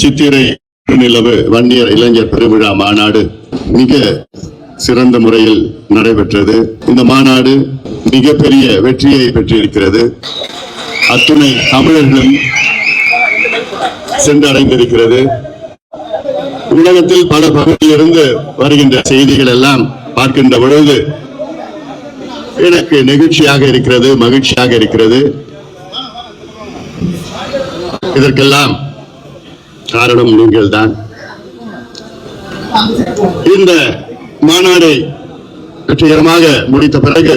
சித்திரை நிலவு வன்னியர் இளைஞர் பெருவிழா மாநாடு மிக சிறந்த முறையில் நடைபெற்றது. இந்த மாநாடு மிகப்பெரிய வெற்றியை பெற்றிருக்கிறது. அத்துணை தமிழர்களும் சென்றடைந்திருக்கிறது. உலகத்தில் பல பகுதியிலிருந்து வருகின்ற செய்திகள் எல்லாம் பார்க்கின்ற பொழுது எனக்கு நெகிழ்ச்சியாக இருக்கிறது மகிழ்ச்சியாக இருக்கிறது. இதற்கெல்லாம் காரணம் நீங்கள் தான் இந்த மாநாடை வெற்றிகரமாக முடித்த பிறகு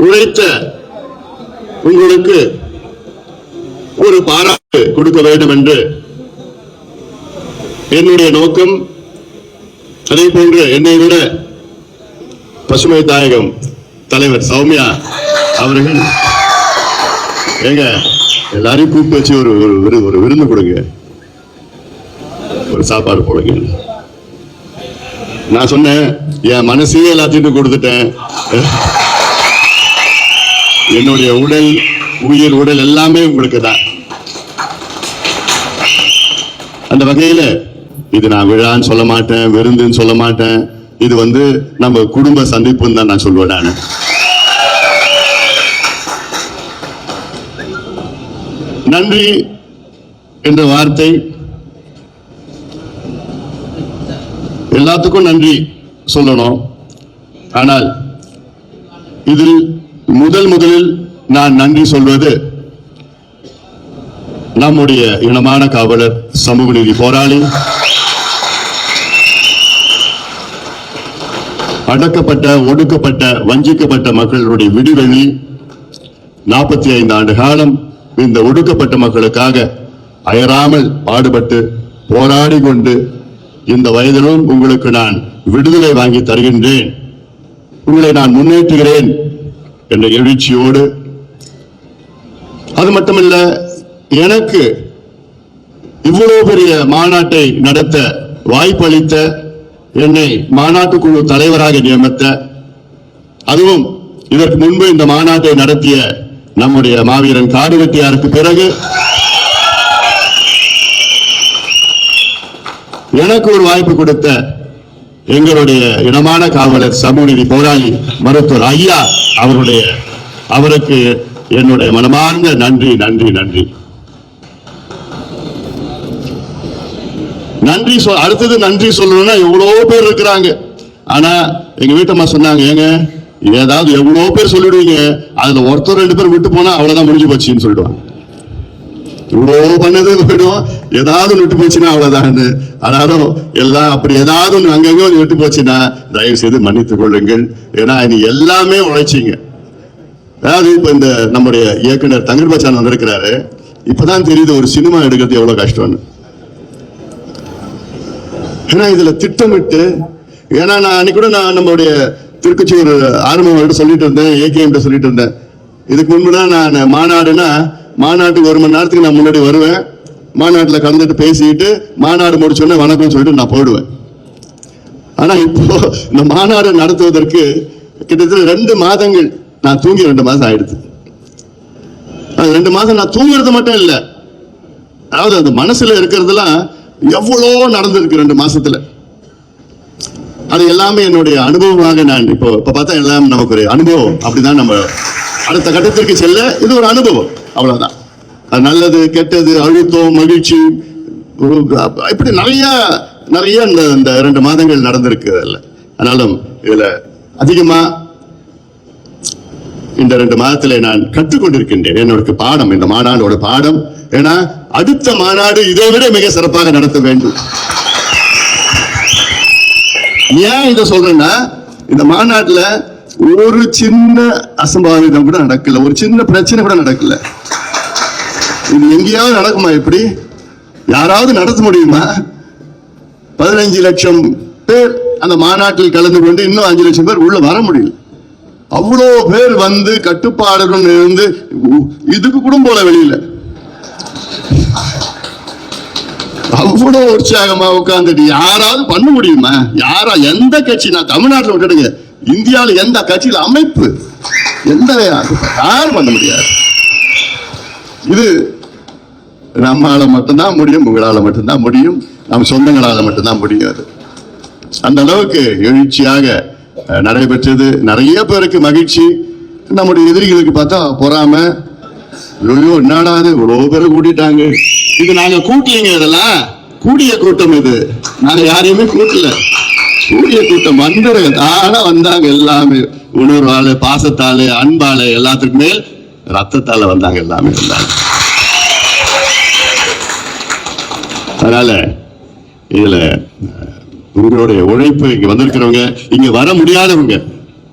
உழைத்த உங்களுக்கு ஒரு பாராட்டு கொடுக்க வேண்டும் என்று என்னுடைய நோக்கம் அதே போன்று என்னை விட பசுமை தாயகம் தலைவர் சௌமியா அவர்கள். ஏங்க எல்லாரையும் கூப்பிட்டு வச்சு ஒரு ஒரு விரு- ஒரு விருந்து கொடுங்க. ஒரு சாப்பாடு போடுங்க. நான் சொன்னேன் என் மனசையே எல்லாத்தையும் கொடுத்துட்டேன். என்னுடைய உடல் உயிர் உடல் எல்லாமே உங்களுக்கு தான். அந்த வகையில இது நான் விழான்னு சொல்ல மாட்டேன் விருந்துன்னு சொல்ல மாட்டேன். இது வந்து நம்ம குடும்ப சந்திப்புன்னு தான் நான் சொல்லுவேன் நான். நன்றி என்ற வார்த்தை. எல்லாத்துக்கும் நன்றி சொல்லணும். ஆனால் இதில் முதல் முதலில் நான் நன்றி சொல்வது நம்முடைய இனமான காவலர் சமூக நீதி போராளி அடக்கப்பட்ட ஒடுக்கப்பட்ட வஞ்சிக்கப்பட்ட மக்களுடைய விடுதலை நாற்பத்தி ஐந்து ஆண்டு காலம் இந்த ஒடுக்கப்பட்ட மக்களுக்காக அயராமல் பாடுபட்டு போராடி கொண்டு இந்த வயதிலும் உங்களுக்கு நான் விடுதலை வாங்கி தருகின்றேன். உங்களை நான் முன்னேற்றுகிறேன் என்ற எழுச்சியோடு அது மட்டுமல்ல எனக்கு இவ்வளவு பெரிய மாநாட்டை நடத்த வாய்ப்பளித்த என்னை மாநாட்டு குழு தலைவராக நியமித்த அதுவும் இதற்கு முன்பு இந்த மாநாட்டை நடத்திய நம்முடைய மாவீரன் காடுவெட்டியாருக்கு பிறகு எனக்கு ஒரு வாய்ப்பு கொடுத்த எங்களுடைய இனமான காவலர் சமூகநீதி போராளி மருத்துவர் ஐயா அவருடைய அவருக்கு என்னுடைய மனமார்ந்த நன்றி நன்றி நன்றி. நன்றி சொல் அடுத்தது நன்றி சொல்லணும்னா எவ்வளவோ பேர் இருக்கிறாங்க. ஆனா எங்க வீட்டம்மா சொன்னாங்க ஏங்க ஏதாவது எவ்வளவோ பேர் சொல்லிடுவீங்க? அதுல ஒருத்தர் ரெண்டு பேர் விட்டு போனா அவ்வளவுதான் முடிஞ்சு போச்சுன்னு சொல்லிடுவாங்க. இவ்வளோ பண்ணது போயிடும். ஏதாவது விட்டு போச்சுன்னா அவ்வளவுதான் ஆனாலும் எல்லாம் அப்படி ஏதாவது ஒன்று அங்கங்கே ஒன்று விட்டு போச்சுன்னா தயவு செய்து மன்னித்துக் கொள்ளுங்கள். ஏன்னா இது எல்லாமே உழைச்சிங்க. அதாவது இப்போ இந்த நம்முடைய இயக்குனர் தங்கர் பச்சான் வந்திருக்கிறாரு. இப்பதான் தெரியுது ஒரு சினிமா எடுக்கிறது எவ்வளோ கஷ்டம்னு. ஏன்னா இதுல திட்டமிட்டு ஏன்னா நான் அன்னைக்கு கூட நான் நம்மளுடைய திருக்கச்சியூர் ஆரம்பம் சொல்லிட்டு இருந்தேன் ஏகேஎம் சொல்லிட்டு இருந்தேன். இதுக்கு முன்புனா நான் மாநாடுனா மாநாட்டுக்கு ஒரு மணி நேரத்துக்கு நான் முன்னாடி வருவேன். மாநாட்டில் கலந்துட்டு பேசிட்டு மாநாடு முடிச்சோடனே வணக்கம்னு சொல்லிட்டு நான் போயிடுவேன். ஆனால் இப்போ இந்த மாநாடு நடத்துவதற்கு கிட்டத்தட்ட ரெண்டு மாதங்கள் நான் தூங்கி ரெண்டு மாதம் ஆயிடுது. அது ரெண்டு மாதம் நான் தூங்குறது மட்டும் இல்லை. அதாவது அந்த மனசில் இருக்கிறதுலாம் எவ்வளோ நடந்திருக்கு ரெண்டு மாசத்துல. அது எல்லாமே என்னுடைய அனுபவமாக நான் இப்போ இப்போ பார்த்தா எல்லாம் நமக்கு ஒரு அனுபவம். அப்படிதான் நம்ம அடுத்த கட்டத்திற்கு செல்ல இது ஒரு அனுபவம். அவ்வளவுதான். அது நல்லது கெட்டது அழுத்தம் மகிழ்ச்சி இப்படி நிறைய நிறைய இந்த இந்த ரெண்டு மாதங்கள் நடந்திருக்கு அதுல. அதனாலும் இதில் அதிகமா இந்த ரெண்டு மாதத்துல நான் கற்றுக்கொண்டிருக்கின்றேன். என்னோட பாடம் இந்த மாநாடோட பாடம். ஏன்னா அடுத்த மாநாடு இதை விட மிக சிறப்பாக நடத்த வேண்டும். ஏன் இதை சொல்றேன்னா இந்த மாநாட்டில் ஒரு சின்ன அசம்பாவிதம் கூட நடக்கல. ஒரு சின்ன பிரச்சனை கூட நடக்கல. இது எங்கேயாவது நடக்குமா எப்படி? யாராவது நடத்த முடியுமா? பதினஞ்சு லட்சம் பேர் அந்த மாநாட்டில் கலந்து கொண்டு இன்னும் அஞ்சு லட்சம் பேர் உள்ள வர முடியல. அவ்வளோ பேர் வந்து கட்டுப்பாடுடன் இருந்து இதுக்கு கூட போல வெளியில. அவ்வளோ உற்சாகமா உட்காந்துட்டு யாராவது பண்ண முடியுமா? யாரா எந்த கட்சி நான் தமிழ்நாட்டில் விட்டுடுங்க. இந்தியாவில் எந்த கட்சியில் அமைப்பு? எந்த யாரும் பண்ண முடியாது. இது நம்மளால மட்டும்தான் முடியும் உங்களால மட்டும்தான் முடியும் நம் சொந்தங்களால மட்டும்தான் முடியும் அது. அந்த அளவுக்கு எழுச்சியாக நடைபெற்றது. நிறைய பேருக்கு மகிழ்ச்சி. நம்முடைய எதிரிகளுக்கு பார்த்தா பொறாம ஐயோ என்னடா அது இவ்வளோ பேர் கூட்டிட்டாங்க. இது நாங்க கூட்டலைங்க இதெல்லாம். கூடிய கூட்டம் இது. நாங்க யாரையுமே கூட்டல. கூடிய கூட்டம் வந்துருங்க. தானா வந்தாங்க எல்லாமே. உணர்வால பாசத்தால அன்பால எல்லாத்துக்குமே மேல் ரத்தத்தால வந்தாங்க எல்லாமே வந்தாங்க. அதனால இதுல உங்களுடைய உழைப்பு இங்க வந்திருக்கிறவங்க இங்க வர முடியாதவங்க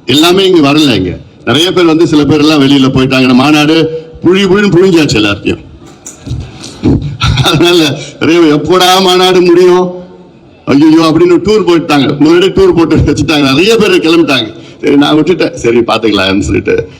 எல்லாமே இங்க வரல இங்க. நிறைய பேர் வந்து சில பேர் எல்லாம் வெளியில போயிட்டாங்க. மாநாடு புழி புழின்னு புழிஞ்சாச்சு எல்லாத்தையும் அதனால எப்போடா எப்படா மாநாடு முடியும்? ஐயோ அப்படின்னு டூர் போயிட்டாங்க. முன்னாடி டூர் போட்டு வச்சுட்டாங்க. நிறைய பேர் கிளம்பிட்டாங்க. சரி நான் விட்டுட்டேன். சரி பாத்துக்கலாம்னு சொல்லிட்டு.